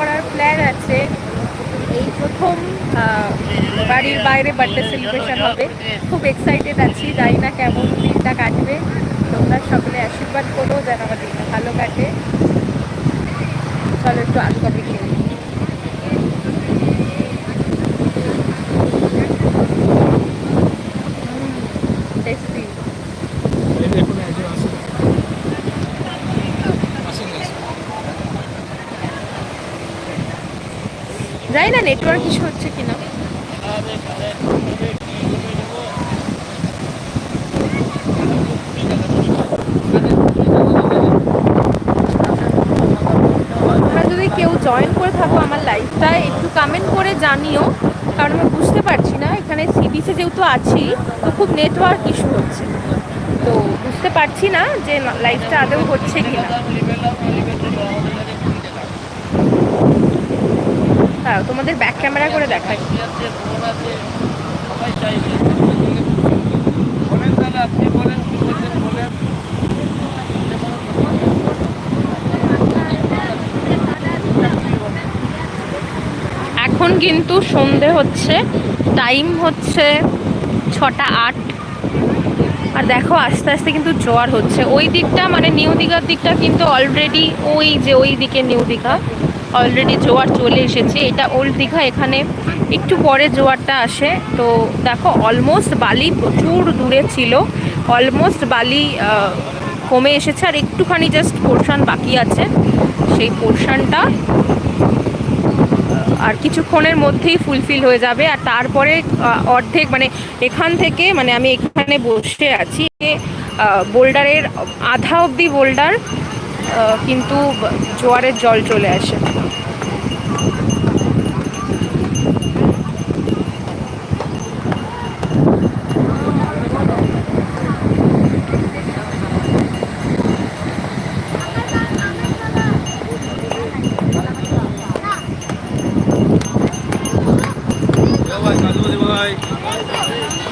করার প্ল্যান আছে। এই প্রথম বাড়ির বাইরে বার্থডে সেলিব্রেশন হবে। খুব এক্সাইটেড আছি, জানি না কেমন দিনটা কাটবে। তোমরা সকলে আশীর্বাদ করো, যেন আমার দিনটা ভালো কাটে। চলো একটু আলু কাপি জানি না নেটওয়ার্ক ইস্যু হচ্ছে কিনা? যদি কেউ জয়েন করে থাকো আমার লাইফটা একটু কমেন্ট করে জানিও, কারণ আমি বুঝতে পারছি না। এখানে সিবিসে যেহেতু আছি, তো খুব নেটওয়ার্ক ইস্যু হচ্ছে। তো বুঝতে পারছি না যে লাইফটা আদৌ হচ্ছে কিনা। হ্যাঁ তোমাদের ব্যাক ক্যামেরা করে দেখাই। এখন কিন্তু সন্ধে হচ্ছে টাইম হচ্ছে ছটা আট। আর দেখো, আস্তে আস্তে কিন্তু জোয়ার হচ্ছে। ওই দিকটা মানে নিউ দীঘার দিকটা কিন্তু অলরেডি ওই যে ওই দিকে নিউ দীঘা। অলরেডি জোয়ার চলে এসেছে। এটা ওল্ড দীঘা, এখানে একটু পরে জোয়ারটা আসে। তো দেখো অলমোস্ট বালি প্রচুর দূরে ছিল। অলমোস্ট বালি কমে এসেছে আর একটুখানি জাস্ট পোর্শন বাকি আছে। সেই পোর্শনটা আর কিছুক্ষণের মধ্যেই ফুলফিল হয়ে যাবে। আর তারপরে অর্ধেক মানে এখান থেকে মানে আমি এখানে বসে আছি। বোল্ডারের আধা অবধি বোল্ডার কিন্তু জোয়ারের জল চলে আসে ভাই কাজু ভাই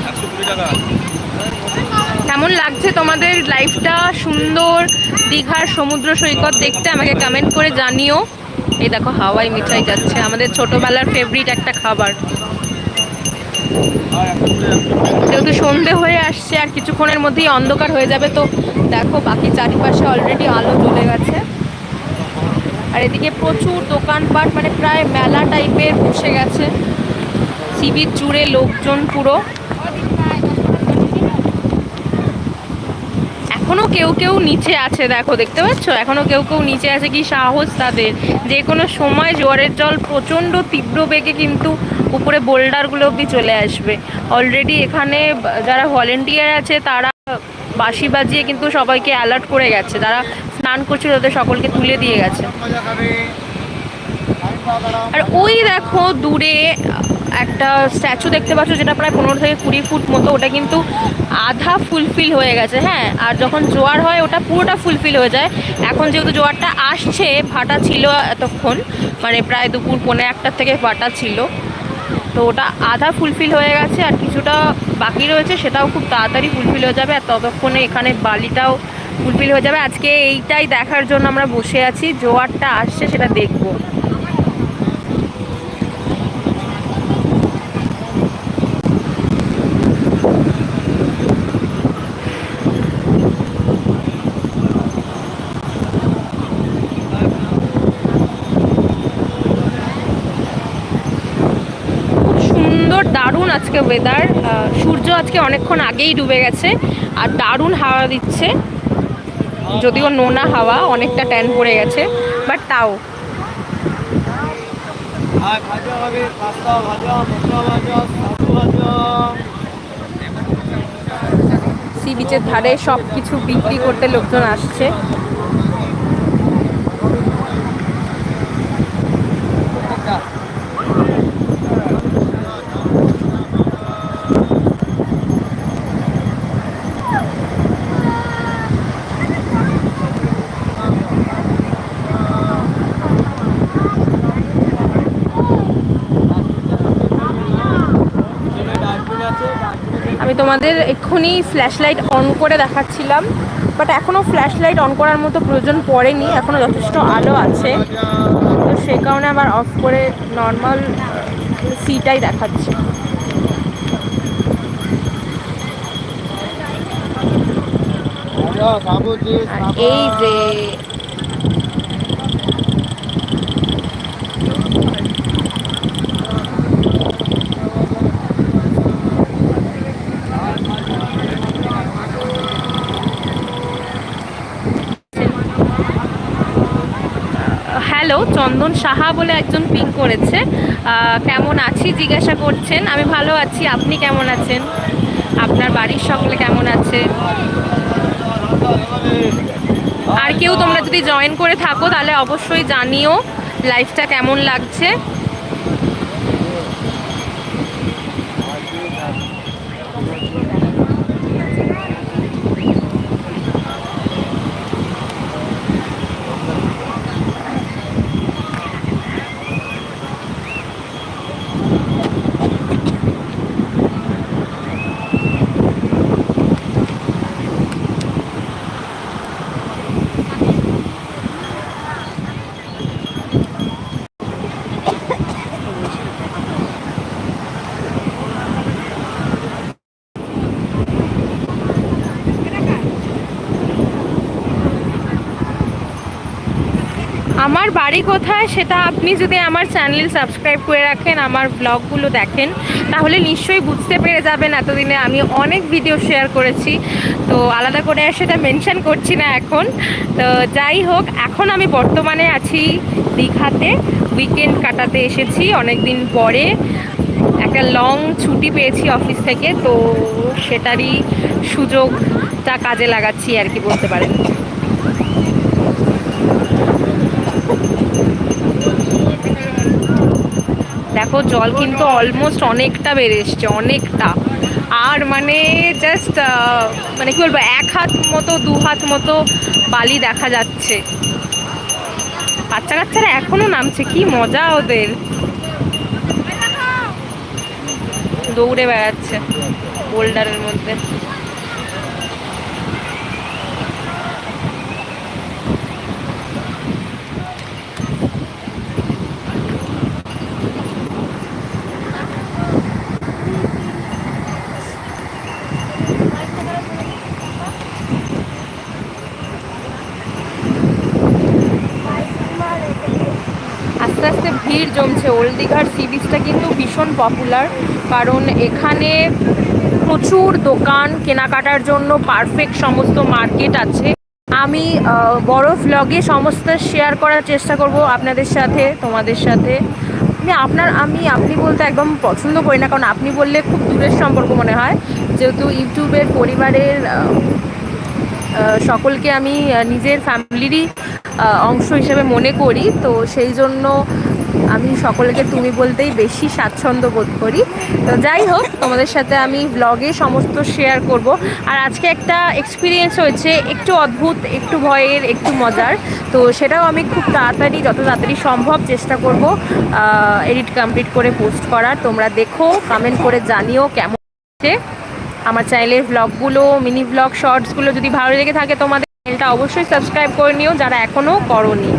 একশো কুড়ি টাকা কেমন লাগছে তোমাদের লাইফটা সুন্দর দীঘার সমুদ্র সৈকত দেখতে আমাকে কমেন্ট করে জানিও। এই দেখো, হাওয়াই মিঠাই যাচ্ছে, আমাদের ছোটবেলার ফেভারিট একটা খাবার। যেহেতু সন্ধে হয়ে আসছে, আর কিছুক্ষণের মধ্যেই অন্ধকার হয়ে যাবে, তো দেখো, বাকি চারিপাশে অলরেডি আলো জ্বলে গেছে। আর এদিকে প্রচুর দোকানপাট মানে প্রায় মেলা টাইপের বসে গেছে। সিবির জুড়ে লোকজন পুরো। এখনও কেউ কেউ নিচে আছে, দেখো, দেখতে পাচ্ছ? এখনও কেউ কেউ নিচে আছে কি সাহস তাদের? যে কোনো সময় জোয়ারের জল প্রচণ্ড তীব্র বেগে কিন্তু উপরে বোল্ডারগুলো অব্দি চলে আসবে। অলরেডি এখানে যারা ভলেন্টিয়ার আছে, তারা বাঁশি বাজিয়ে কিন্তু সবাইকে অ্যালার্ট করে গেছে। যারা স্নান করছিল, তাদের সকলকে তুলে দিয়ে গেছে। আর ওই দেখো দূরে একটা স্ট্যাচু দেখতে পাচ্ছ যেটা প্রায় পনেরো থেকে কুড়ি ফুট মতো, ওটা কিন্তু আধা ফুলফিল হয়ে গেছে হ্যাঁ? আর যখন জোয়ার হয়, ওটা পুরোটা ফুলফিল হয়ে যায়। এখন যেহেতু জোয়ারটা আসছে, ভাটা ছিল এতক্ষণ মানে প্রায় দুপুর পৌনে একটার থেকে ভাটা ছিল। তো ওটা আধা ফুলফিল হয়ে গেছে, আর কিছুটা বাকি রয়েছে, সেটাও খুব তাড়াতাড়ি ফুলফিল হয়ে যাবে, আর ততক্ষণে এখানে বালিটাও ফুলফিল হয়ে যাবে। আজকে এইটাই দেখার জন্য আমরা বসে আছি, জোয়ারটা আসছে, সেটা দেখব খুব সুন্দর দারুণ আজকে ওয়েদার সূর্য আজকে অনেকক্ষণ আগেই ডুবে গেছে আর দারুণ হাওয়া দিচ্ছে। যদিও নোনা হাওয়া অনেকটা ট্যান পড়ে গেছে বাট তাও। সি বিচের ধারে সব কিছু বিক্রি করতে লোকজন আসছে আমি তোমাদের এক্ষুনি ফ্ল্যাশ লাইট অন করে দেখাচ্ছিলাম বাট এখনও ফ্ল্যাশ লাইট অন করার মতো প্রয়োজন পড়েনি এখনও যথেষ্ট আলো আছে। তো সেই কারণে আবার অফ করে নর্মাল সিটাই দেখাচ্ছি। এই যে হ্যালো, চন্দন সাহা বলে একজন পিং করেছে। কেমন আছি? জিজ্ঞাসা করছেন। আমি ভালো আছি। আপনি কেমন আছেন? আপনার বাড়ির সকলে কেমন আছে? আর কেউ তোমরা যদি জয়েন করে থাকো, তাহলে অবশ্যই জানিও লাইফটা কেমন লাগছে। আমার বাড়ি কোথায় সেটা আপনি যদি আমার চ্যানেল সাবস্ক্রাইব করে রাখেন, আমার ব্লগগুলো দেখেন, তাহলে নিশ্চয়ই বুঝতে পেরে যাবেন এতদিনে আমি অনেক ভিডিও শেয়ার করেছি। তো আলাদা করে আর সেটা মেনশান করছি না এখন। তো যাই হোক, এখন আমি বর্তমানে আছি দীঘাতে। উইকেন্ড কাটাতে এসেছি অনেক দিন পরে। একটা লং ছুটি পেয়েছি অফিস থেকে, তো সেটারই সুযোগটা কাজে লাগাচ্ছি আর কি বলতে পারেন। দেখো, জল কিন্তু অলমোস্ট অনেকটা বেড়ে এসছে, অনেকটা। আর মানে জাস্ট মানে কি বলব, এক হাত মতো, দু হাত মতো বালি দেখা যাচ্ছে। বাচ্চা কাচ্চারা এখনও নামছে, কি মজা ওদের। দৌড়ে বেড়াচ্ছে বোল্ডারের মধ্যে। আস্তে আস্তে ভিড় জমছে। ওল্ড দীঘার সি বিচটা কিন্তু ভীষণ পপুলার কারণ এখানে প্রচুর দোকান, কেনাকাটার জন্য পারফেক্ট সমস্ত মার্কেট আছে। আমি বড় ভ্লগে সমস্ত শেয়ার করার চেষ্টা করব আপনাদের সাথে, তোমাদের সাথে। আমি আপনার, আমি, আপনি বলতে একদম পছন্দ করি না, কারণ আপনি বললে খুব দূরের সম্পর্ক মনে হয়। যেহেতু ইউটিউবের পরিবারের সকলকে আমি নিজের ফ্যামিলিরই অংশ হিসেবে মনে করি। তো সেই জন্য আমি সকলকে তুমি বলতেই বেশি স্বাচ্ছন্দ্য বোধ করি। তো যাই হোক, তোমাদের সাথে আমি ব্লগে সমস্ত শেয়ার করব। আর আজকে একটা এক্সপিরিয়েন্স হয়েছে, একটু অদ্ভুত, একটু ভয়ের, একটু মজার। তো সেটাও আমি খুব তাড়াতাড়ি, যত তাড়াতাড়ি সম্ভব চেষ্টা করব এডিট কমপ্লিট করে পোস্ট করার। তোমরা দেখো কমেন্ট করে জানিও কেমন আমার চ্যানেলের ব্লগগুলো মিনি ব্লগ শর্টসগুলো যদি ভালো লেগে থাকে তোমাদের চ্যানেলটা অবশ্যই সাবস্ক্রাইব করে নিও যারা এখনও করনি।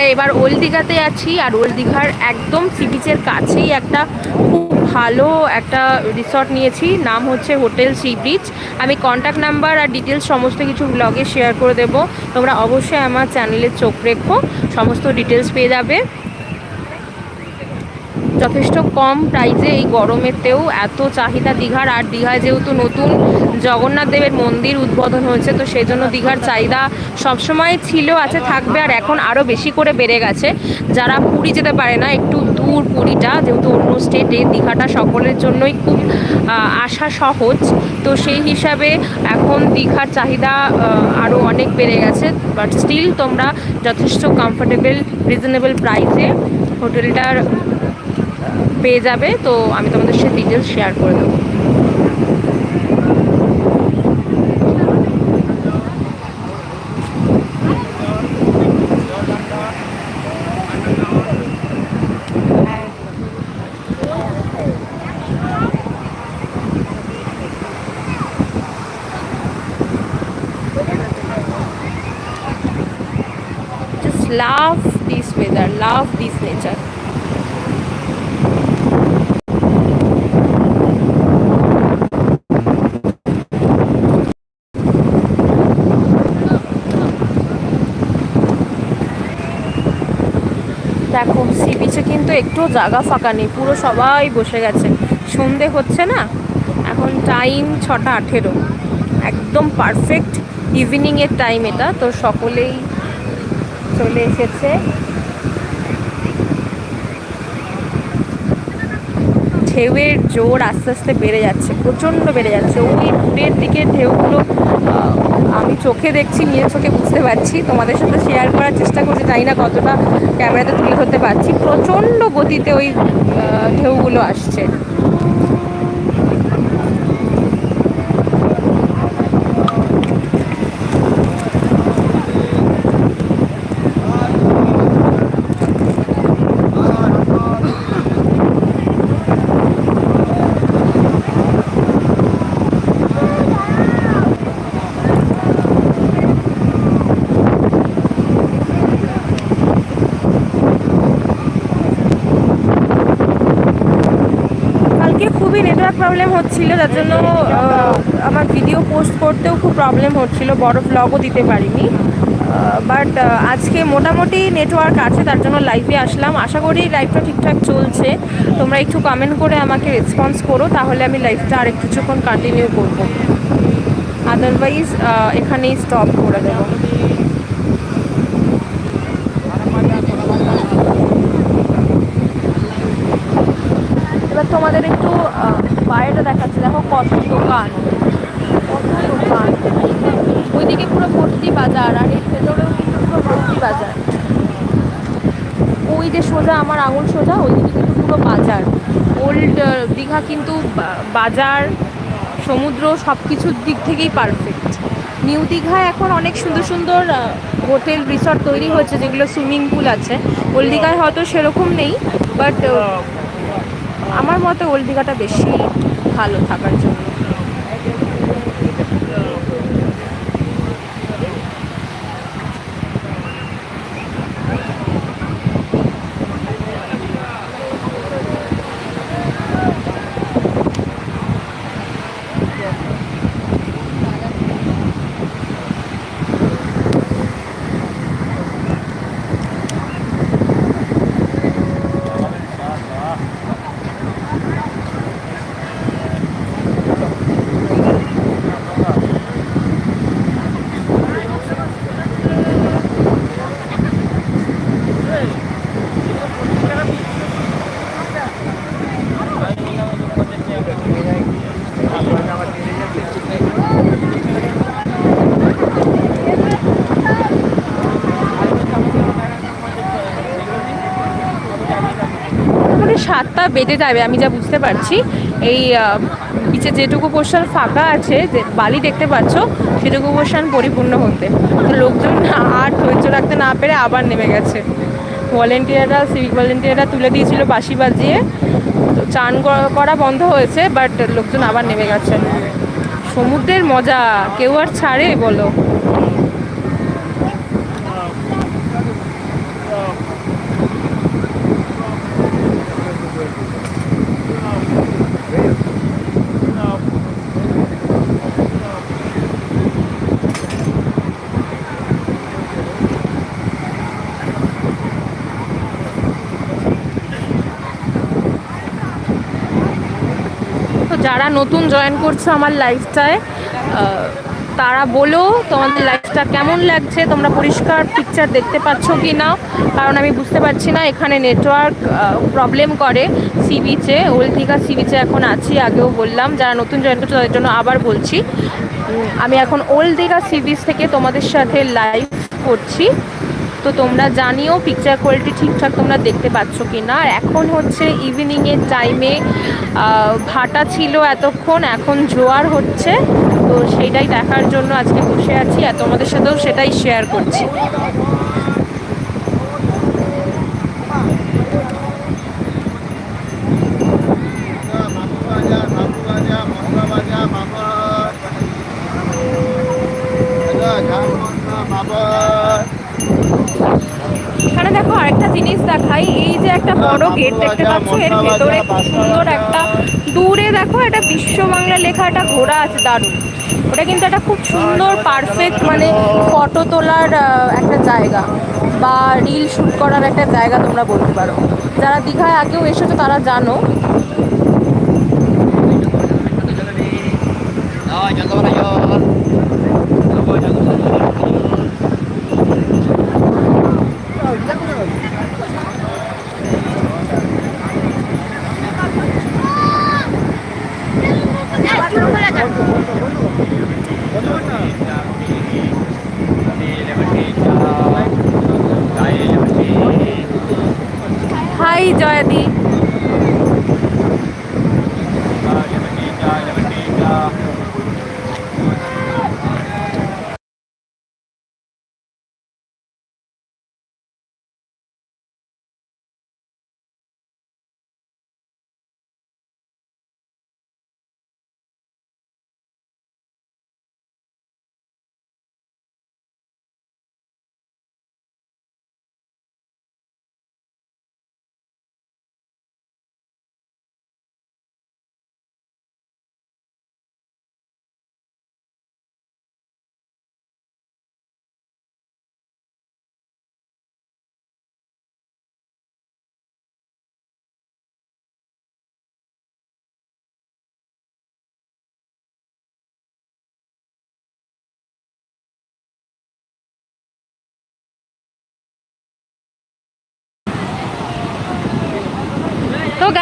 আমরা এবার ওল্ড দীঘাতে আছি আর ওল্ড দীঘার একদম সি বিচের কাছেই একটা খুব ভালো একটা রিসর্ট নিয়েছি। নাম হচ্ছে হোটেল সি ব্রিজ আমি কন্ট্যাক্ট নাম্বার আর ডিটেলস সমস্ত কিছু ব্লগে শেয়ার করে দেবো। তোমরা অবশ্যই আমার চ্যানেলে চোখ রেখো। সমস্ত ডিটেলস পেয়ে যাবে। যথেষ্ট কম প্রাইসে এই গরমেতেও এত চাহিদা দীঘার, আর দীঘায় যেহেতু নতুন জগন্নাথ দেবের মন্দির উদ্বোধন হয়েছে, তো সেই জন্য দীঘার চাহিদা সবসময় ছিল, আছে, থাকবে, আর এখন আরও বেশি করে বেড়ে গেছে। যারা পুরী যেতে পারে না, একটু দূর পুরীটা, যেহেতু অন্য স্টেটে দীঘাটা সকলের জন্যই খুব আসা সহজ, তো সেই হিসাবে এখন দীঘার চাহিদা আরও অনেক বেড়ে গেছে বাট স্টিল তোমরা যথেষ্ট কমফোর্টেবল রিজনেবল প্রাইসে হোটেলটার পেয়ে যাবে তো আমি তোমাদের সাথে ডিটেলস শেয়ার করে দেবো love this weather love this nature দেখো বিচে কিন্তু একটু জায়গা ফাঁকা নেই, পুরো সবাই বসে গেছে। সন্ধে হচ্ছে না, এখন টাইম ছটা আঠেরো। একদম পারফেক্ট ইভিনিংয়ের টাইম এটা, তো সকলেই চলে এসেছে। ঢেউয়ের জোর আস্তে আস্তে বেড়ে যাচ্ছে, প্রচণ্ড বেড়ে যাচ্ছে। ওই দূরের দিকে ঢেউগুলো আমি চোখে দেখছি নিজের চোখে বুঝতে পারছি। তোমাদের সাথে শেয়ার করার চেষ্টা জানি না কতটা ক্যামেরাতে তুলে ধরতে পারছি। প্রচণ্ড গতিতে ওই ঢেউগুলো আসছে। কালকে খুবই নেটওয়ার্ক প্রবলেম হচ্ছিল, যার জন্য আমার ভিডিও পোস্ট করতেও খুব প্রবলেম হচ্ছিল, বড় ব্লগও দিতে পারিনি। বাট আজকে মোটামুটি নেটওয়ার্ক আছে, তার জন্য লাইভে আসলাম। আশা করি লাইভটা ঠিকঠাক চলছে। তোমরা একটু কমেন্ট করে আমাকে রেসপন্স করো, তাহলে আমি লাইভটা আর কিছুক্ষণ কন্টিনিউ করব। আদারওয়াইজ এখানেই স্টপ করে দেবো এবার তোমাদের একটু বাইরেটা দেখাচ্ছি। দেখো কত দোকান। কত দোকান। ওইদিকে পুরো ভর্তি বাজার আর এর ভেতরেও কিন্তু পুরো ভর্তি বাজার। ওই যে সোজা, আমার আঙুল সোজা, ওইদিকে কিন্তু পুরো বাজার। ওল্ড দীঘা কিন্তু বাজার, সমুদ্র সব কিছুর দিক থেকেই পারফেক্ট নিউ দীঘায় এখন অনেক সুন্দর সুন্দর হোটেল রিসর্ট তৈরি হচ্ছে যেগুলো সুইমিং পুল আছে। ওল্ড দীঘায় হয়তো সেরকম নেই বাট আমার মতে ওল্ড দীঘাটা বেশি ভালো থাকার জন্য মোটামুটি বেজে যাবে, আমি যা বুঝতে পারছি। এই বিচে যেটুকু পোর্শন ফাঁকা আছে, যে বালি দেখতে পাচ্ছ, সেটুকু পোর্শন পরিপূর্ণ হতে। তো লোকজন আর ধৈর্য রাখতে না পেরে আবার নেমে গেছে। ভলেন্টিয়াররা সিভিক ভলেন্টিয়াররা তুলে দিয়েছিল বাঁশি বাজিয়ে। তো চান করা বন্ধ হয়েছে বাট লোকজন আবার নেমে গেছে। সমুদ্রের মজা, কেউ আর ছাড়ে, বলো। যারা নতুন জয়েন করছ আমার লাইফটায় তারা বলো তোমাদের লাইফ লাইফটা কেমন লাগছে? তোমরা পরিষ্কার পিকচার দেখতে পাচ্ছ কি না কারণ আমি বুঝতে পারছি না, এখানে নেটওয়ার্ক প্রবলেম করে সি বিচে ওল্ড দীঘা সি বিচে এখন আছি, আগেও বললাম। যারা নতুন জয়েন করছ, তাদের জন্য আবার বলছি। আমি এখন ওল্ড দীঘা সি বিচ থেকে তোমাদের সাথে লাইভ করছি। তো তোমরা জানিও পিকচার কোয়ালিটি ঠিকঠাক তোমরা দেখতে পাচ্ছ কি না আর এখন হচ্ছে ইভিনিংয়ের টাইমে ভাটা ছিল এতক্ষণ, এখন জোয়ার হচ্ছে। তো সেটাই দেখার জন্য আজকে বসে আছি আর তোমাদের সাথেও সেটাই শেয়ার করছি। জিনিস দেখাই এই যে একটা বড় গেট দেখতে পাচ্ছ এর ভেতরে খুব সুন্দর একটা দূরে দেখো একটা বিশ্ব বাংলা লেখা একটা ঘোড়া আছে দারুণ। ওটা কিন্তু একটা খুব সুন্দর পারফেক্ট মানে ফটো তোলার আহ, একটা জায়গা বা রিল শ্যুট করার একটা জায়গা তোমরা বলতে পারো। যারা দীঘায় আগেও এসেছ তারা জানো।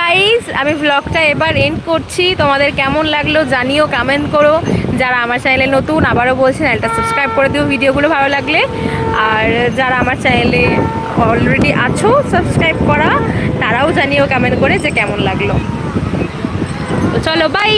তো গাইস আমি ব্লগটা এবার এন্ড করছি। তোমাদের কেমন লাগল জানিও কমেন্ট করো। যারা আমার চ্যানেলে নতুন, আবারও বলছি চ্যানেলটা সাবস্ক্রাইব করে দিও, ভিডিওগুলো ভালো লাগলে। আর যারা আমার চ্যানেলে অলরেডি আছো সাবস্ক্রাইব করা, তারাও জানিও কমেন্ট করে যে কেমন লাগল। তো চলো বাই